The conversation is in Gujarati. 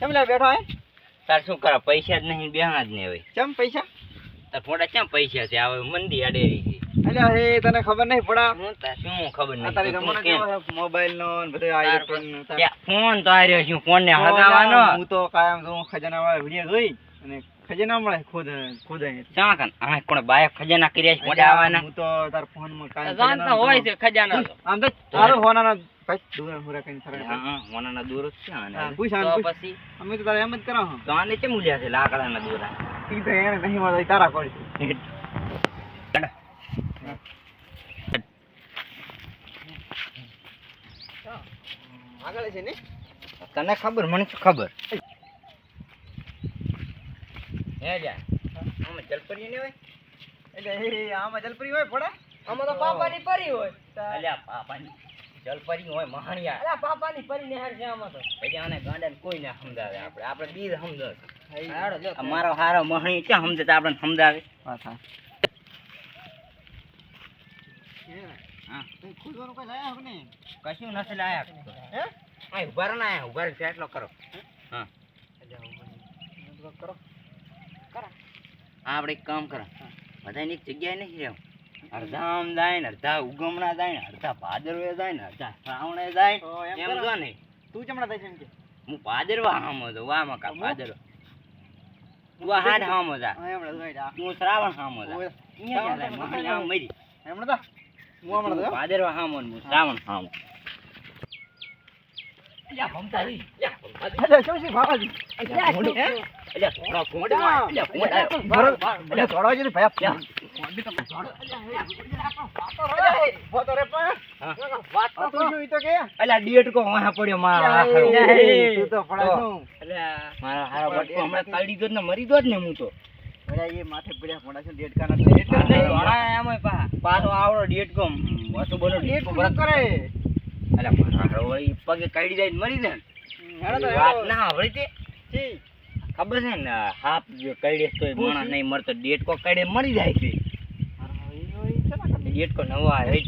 કેમ લે બેઠો હે? તાર શું કરે પૈસા જ નહીં બેહા જ નહીં હવે. કેમ પૈસા? તાર ફોડા કેમ પૈસા છે? હવે મંદી અડેરી છે. અલ્યા હે તને ખબર નહીં પડા? હું તાર શું ખબર નહીં? તારી કેવો મોબાઈલ નો આઈફોન ત્યાં ફોન તો આર્યો શું ફોન ને હગાવાનો હું તો કાયમ ખજાના વાળા વીડિયો જોઈ અને ખજાના મળે ખુદ ખુદ ચા કન? આ કોણ બાય ખજાના કર્યા છે મોડા આવવાના? હું તો તાર ફોનમાં કાયમ જાણતા હોય છે ખજાના તો. આમ તો તારો હોનાના ભાઈ દૂર હુરા કઈ ફરક હા, હા, મોનાના દૂર જ છે આને. પૂછ આને પછી. અમે તો તારે એમ જ કરા તો આને કેમ ઉલ્યા છે લાકડાના દોરા? ઈ તો એને નહીં મળે તારા પડશે આગળ છે. ને તને ખબર મને શું ખબર? હે જા. આમાં જલપરી ને હોય? એટલે આમાં જલપરી હોય પડા આમાં તો પાપાની પરી હોય. અલ્યા પાપાની જલપરી હોય મહાણિયા. અલા પાપાની પરી નિહાર છે આમાં તો. એટલે આને ગાંડાને કોઈ ના સમજાવે આપણે. આપણે બીજ સમજાવે હારો અમારો હારો મહણી ક્યાં સમજે આપણને સમજાવે? વાત હા. હા કઈ લાયા નહીં. કશું નથી લાયા હે? આ ઊભા ના આયા ઊભા રહો એટલો કરો. હા? કરો. આપણે એક કામ કરો. બધાની એક જગ્યાએ નહીં રહેવું. અડધા આમ જાય ને અડધા ઉગમણા જાય ને અડધા ભાદરવે જાય ને અડધા શ્રાવણે જાય એમ જો ને. તું ચમડા થાય છે એમ કે? હું ભાદરવા હામો છું વાહ મકા? ભાદરવા. તું હાડ હામો જા તો તું શ્રાવણ હામો જા. અહીંયા જાય મરી. આ તો? હું હમણાં ભાદરવા હામો ને હું શ્રાવણ હામો. મારા દો ને હું તો. માથે પડ્યા પડ્યા છે, દેડકાના તો એમ પાછો આવડો ડેટ કો. બનો ડેટ કો દેડકું કરે. અલ્યા પગે કાઢી જાય ને મરી જાય ને. વાત ના આવડી તે. ખબર છે ને હાફ જો કાઢે તોય માણસ નહીં મરતો ડેટ કો કાઢે મરી જાય છે. ડેટકો નવો આવે.